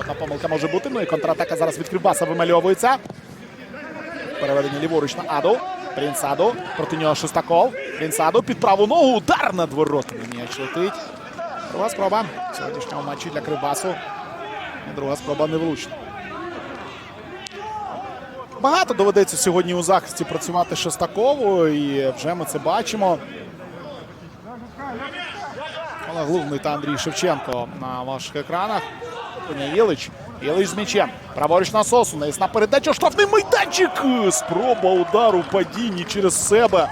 Одна помилка може бути. Ну і контратака зараз від Кривбаса вимальовується. Переведення ліворуч на Аду. Принцаду. Проти нього Шестаков. Принцаду під праву ногу. Удар над воротами. М'яч летить. Друга спроба в сьогоднішньому матчі для Кривбасу. Друга спроба невлучна. Багато доведеться сьогодні у захисті працювати Шестакову, і вже ми це бачимо. Але головний та Андрій Шевченко на ваших екранах. Коня Єлич. Єлич з м'ячем. Праворуч на сосу. Навісна передача. Штрафний майданчик. Спроба удару падінні через себе.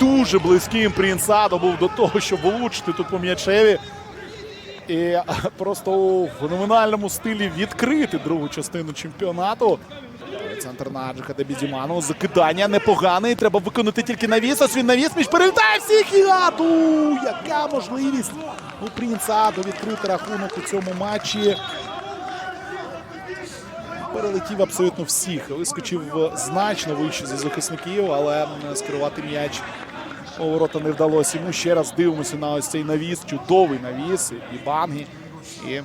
Дуже близьким Прінсадо був до того, щоб влучити тут по м'ячеві. І просто у феноменальному стилі відкрити другу частину чемпіонату. Центр на Аджика Дебідіману. Закидання непогане. Треба виконати тільки навіс. Ось він навіс. Між перелітає всіх і Аду! Яка можливість у Принцаду відкрити рахунок у цьому матчі. Перелетів абсолютно всіх. Вискочив значно вище за захисників, але скерувати м'яч у ворота не вдалося. Йому ще раз дивимося на ось цей навіс. Чудовий навіс. І банги. І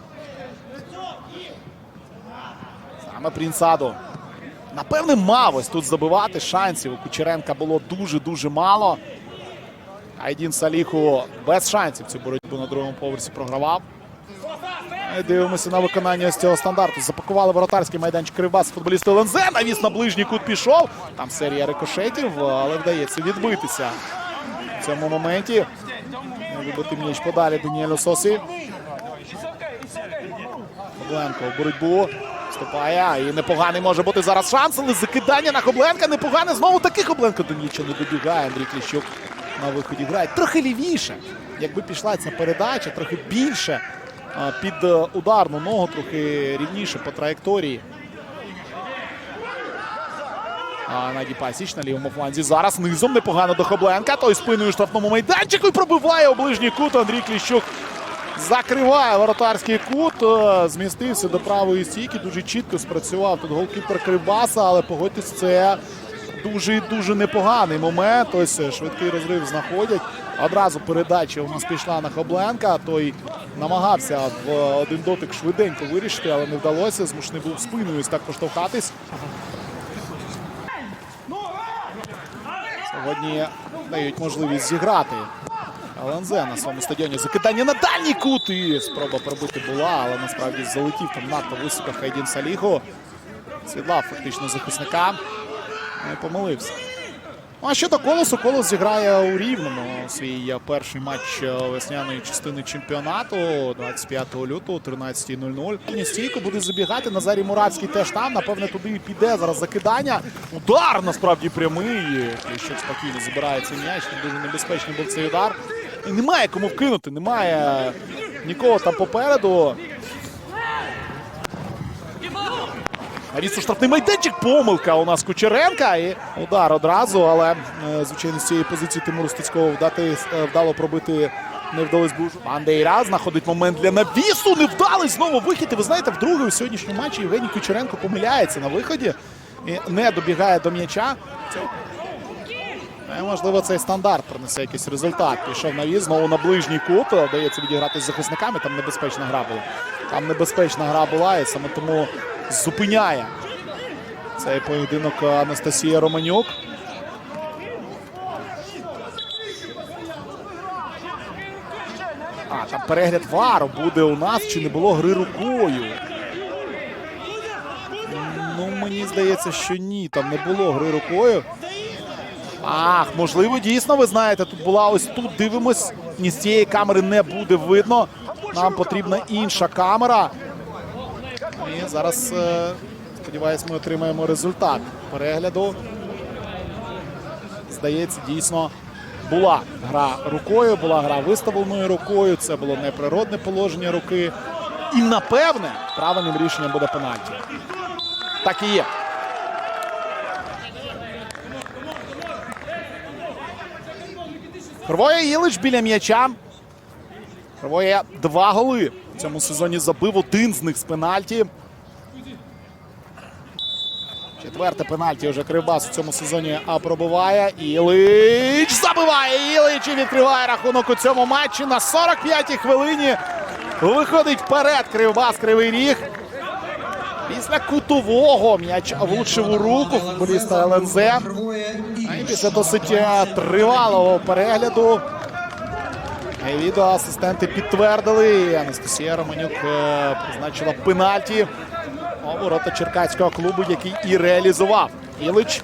саме Принцадо. Напевне, мав ось тут забивати шансів. У Кучеренка було дуже-дуже мало. Айдін Саліху без шансів цю боротьбу на другому поверсі програвав. Дивимося на виконання ось цього стандарту. Запакували воротарський майданчик Кривбас футболісти ЛНЗ. Навіс на ближній кут пішов. Там серія рикошетів, але вдається відбитися в цьому моменті. Вибити м'яч подалі Даніелю Сосі. Хобленко в боротьбу. Вступає. І непоганий може бути зараз шанс, але закидання на Хобленка. Непогане. Знову таки Хобленко до нічого не добігає. Андрій Кліщук на виході грає. Трохи лівіше. Якби пішла ця передача, трохи більше під е, ударну ногу, трохи рівніше по траєкторії. А Наді Пасіч на лівому фланзі. Зараз низом непогано до Хобленка. Той спиною штрафному майданчику і пробиває у ближній кут. Андрій Кліщук закриває воротарський кут. е, Змістився до правої стійки. Дуже чітко спрацював тут голкіпер Кривбаса, але погодьтесь, це дуже дуже непоганий момент. Ось е, швидкий розрив знаходять. Одразу передача у нас пішла на Хобленка. Той намагався в один дотик швиденько вирішити, але не вдалося. Змушений був спиною так поштовхатись. Сьогодні дають можливість зіграти. ЛНЗ на своєму стадіоні. Закидання на дальній кут. І спроба пробити була, але насправді залетів там надто високо Хайдін Саліху. Сідлав фактично захисника. Ну і помилився. Ну, а щодо колосу, колос зіграє у рівному свій е, перший матч е, весняної частини чемпіонату 25 лютого, 13.00. Стійко буде забігати. Назарій Муравський теж там. Напевне, туди і піде зараз закидання. Удар насправді прямий. Кліщук спокійно забирає цей м'яч. Дуже небезпечний був цей удар. І немає кому вкинути, немає нікого там попереду. Навіс у штрафний майданчик. Помилка у нас Кучеренка. І удар одразу, але е, звичайно з цієї позиції Тимуру Стецького вдати, е, вдало пробити не вдалось бужу. Бандейра знаходить момент для навісу. Не вдалий знову вихід. І ви знаєте, вдруге у сьогоднішньому матчі Євгеній Кучеренко помиляється на виході і не добігає до м'яча. Е, Можливо, цей стандарт принесе якийсь результат. Пішов навіс, знову на ближній кут. Вдається відіграти з захисниками. Там небезпечна гра була. Там небезпечна гра була, і саме тому зупиняє цей поєдинок Анастасія Романюк. А, там перегляд вару буде у нас, чи не було гри рукою. Ну, мені здається, що ні, там не було гри рукою. Ах, можливо, дійсно, ви знаєте, тут була ось тут. Дивимось. Ні з цієї камери не буде видно. Нам потрібна інша камера. І зараз, е, сподіваюсь, ми отримаємо результат перегляду. Здається, дійсно була гра рукою, була гра виставленою рукою. Це було неприродне положення руки. І напевне правильним рішенням буде пенальті. Так і є. Хрвоє Ілич біля м'яча. Хрвоє два голи в цьому сезоні забив один з них з пенальті. Четверте пенальті вже Кривбас у цьому сезоні пробиває. Ілич забиває Ілич і відкриває рахунок у цьому матчі на 45-й хвилині. Виходить вперед Кривбас Кривий Ріг. Після кутового м'яч влучив у руку футболіста ЛНЗ. Після досить е, тривалого перегляду е, відеоасистенти підтвердили. і Анастасія Романюк е, призначила пенальті у ворота черкаського клубу, який і реалізував. Ілич.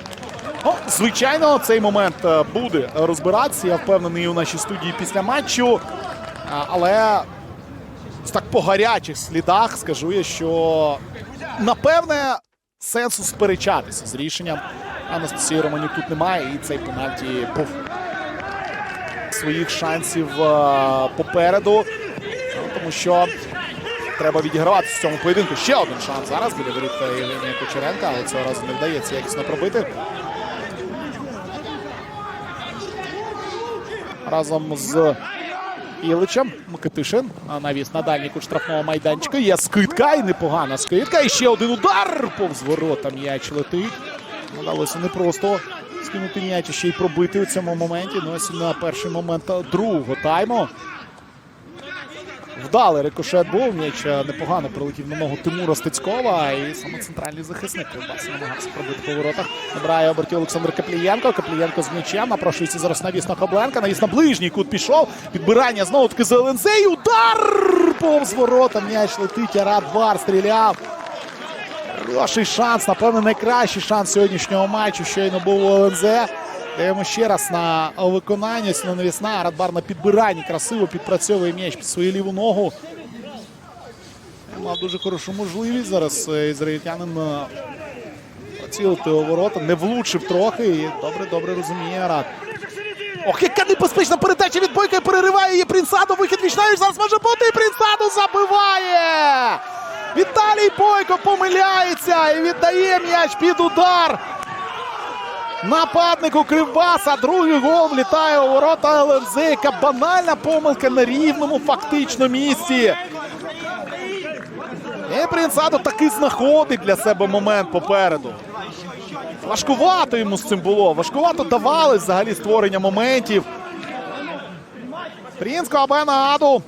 Ну, звичайно, цей момент буде розбиратися. Я впевнений у нашій студії після матчу. Але так по гарячих слідах скажу я, що напевне сенсу сперечатися з рішенням Анастасії Романюк тут немає, і цей пенальті був своїх шансів е, попереду, Ну, тому що треба відігравати в цьому поєдинку. Ще один шанс зараз біля воріт Євгенія Кучеренка, але цього разу не вдається якісно пробити. Разом з Іличем Микитишин навіс на дальній кут штрафного майданчика. Є скидка і непогана скидка. І ще один удар повз ворота м'яч летить. Вдалося не просто скинути м'яч, а ще й пробити у цьому моменті. Ну ось на перший момент другого тайму. Вдалий рикошет був. М'яч е, непогано прилетів на ногу Тимура Стецькова. І саме центральний захисник Кривбаса намагався пробити по воротах. Набирає оберті Олександр Каплієнко. Каплієнко з м'ячем. Напрошується зараз навіс на Кобленка. Навіс на ближній кут пішов. Підбирання знову таки за ЛНЗ. І удар повз ворота. М'яч летить. Арат Бар стріляв. Хороший шанс, напевно, найкращий шанс сьогоднішнього матчу. Щойно був у ОЛНЗ. Даємо ще раз на виконання. Сіна навісна. Радбар на підбиранні красиво підпрацьовує м'яч під свою ліву ногу. Мав дуже хорошу можливість зараз е, ізраїльтянин е, поцілити у ворота. Не влучив трохи і добре, добре розуміє Арат. Ох, яка небезпечна передача від Бойка перериває її Принсаду. Вихід вічнаєш зараз може бути. І Принсаду забиває. Віталій Бойко помиляється і віддає м'яч під удар. Нападнику Кривбаса. Другий гол влітає у ворота ЛНЗ. Яка банальна помилка на рівному фактично місці. І Принсадо таки знаходить для себе момент попереду. Важкувато йому з цим було. Важкувато давали взагалі створення моментів. Трінсько абе на аду.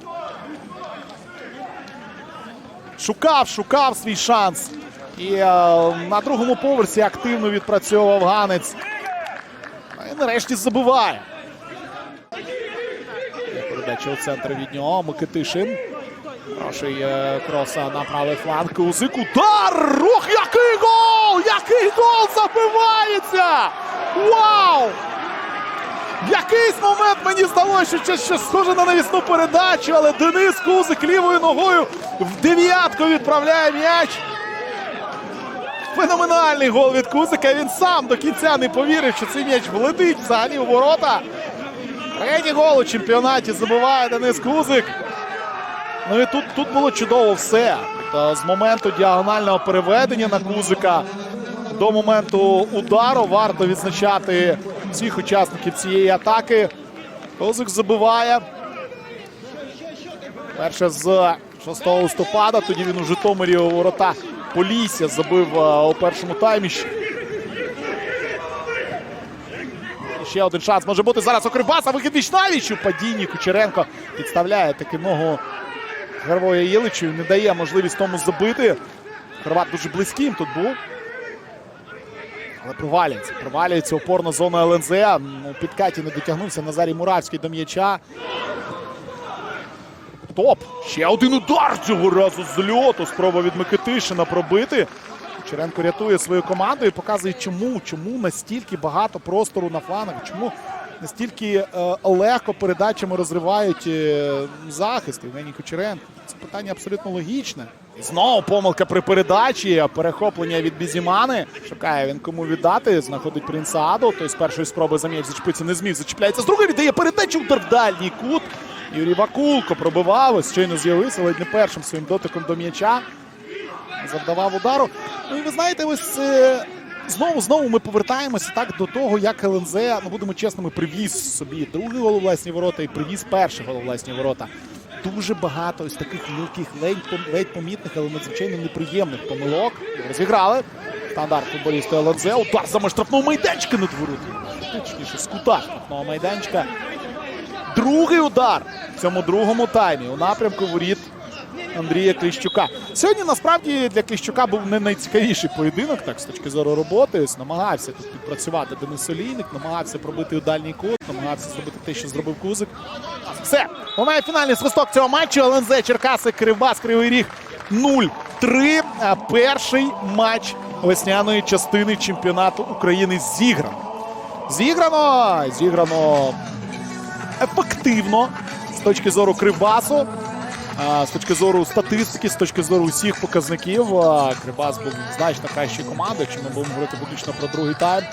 Шукав, шукав свій шанс. І е, на другому поверсі активно відпрацьовував Ганець. Ну, І нарешті забиває. Передача у центр від нього. Микитишин. Хороший е, кроса на правий фланг. Кузик. Удар! Ох, який гол! Який гол забивається! Вау! Якийсь момент мені здалося, що щось схоже на навісну передачу, але Денис Кузик лівою ногою в дев'ятку відправляє м'яч. Феноменальний гол від Кузика. Він сам до кінця не повірив, що цей м'яч влетить взагалі у ворота. Третій гол у чемпіонаті забиває Денис Кузик. Ну і тут, тут було чудово все. Тобто з моменту діагонального переведення на Кузика до моменту удару варто відзначати всіх учасників цієї атаки. Кузик забиває. Перше з 6 листопада. Тоді він у Житомирі у ворота Полісся забив е, у першому таймі. Ще один шанс може бути зараз у Кривбаса. Вихід Вічнавіч у падінні. Кучеренко підставляє таки ногу Гервоя Єличу. Не дає можливість тому забити. Хорват дуже близьким тут був. Але провалюється. Провалюється опорна зона ЛНЗ. У підкаті не дотягнувся Назарій Муравський до м'яча. Топ. Ще один удар цього разу з льоту. Спроба від Микитишина пробити. Черенко рятує свою команду і показує, чому, чому настільки багато простору на флангах, чому настільки е, легко передачами розривають е, захист Євгеній Кучеренко. Це питання абсолютно логічне. Знову помилка при передачі, перехоплення від Бізімани. Шукає він кому віддати. Знаходить принца Аду. Той з першої спроби за м'яч зачепитися не зміг. Зачіпляється з другої, віддає передачу удар в дальній кут. Юрій Вакулко пробивав, ось щойно з'явився, ледь не першим своїм дотиком до м'яча. Завдавав удару. Ну і ви знаєте, ось е, знову знову ми повертаємося так до того, як ЛНЗ, ну будемо чесними, привіз собі другий гол у власні ворота і привіз перший гол у власні ворота. Дуже багато ось таких мілких, ледь, помітних, але надзвичайно неприємних помилок. Розіграли. Стандарт футболіста ЛНЗ. Удар за штрафного майданчика над воротами. Точніше, з штрафного майданчика. Другий удар в цьому другому таймі у напрямку воріт Андрія Кліщука. Сьогодні насправді для Кліщука був не найцікавіший поєдинок, так з точки зору роботи. Ось намагався тут підпрацювати Денис Олійник, намагався пробити у дальній кут, намагався зробити те, що зробив Кузик. Все, лунає фінальний свисток цього матчу. ЛНЗ Черкаси Кривбас Кривий Ріг 0-3. Перший матч весняної частини чемпіонату України зіграно. Зіграно, зіграно ефективно з точки зору Кривбасу. З точки зору статистики, з точки зору усіх показників, Крибас був значно кращою командою. Якщо ми будемо говорити виключно про другий тайм,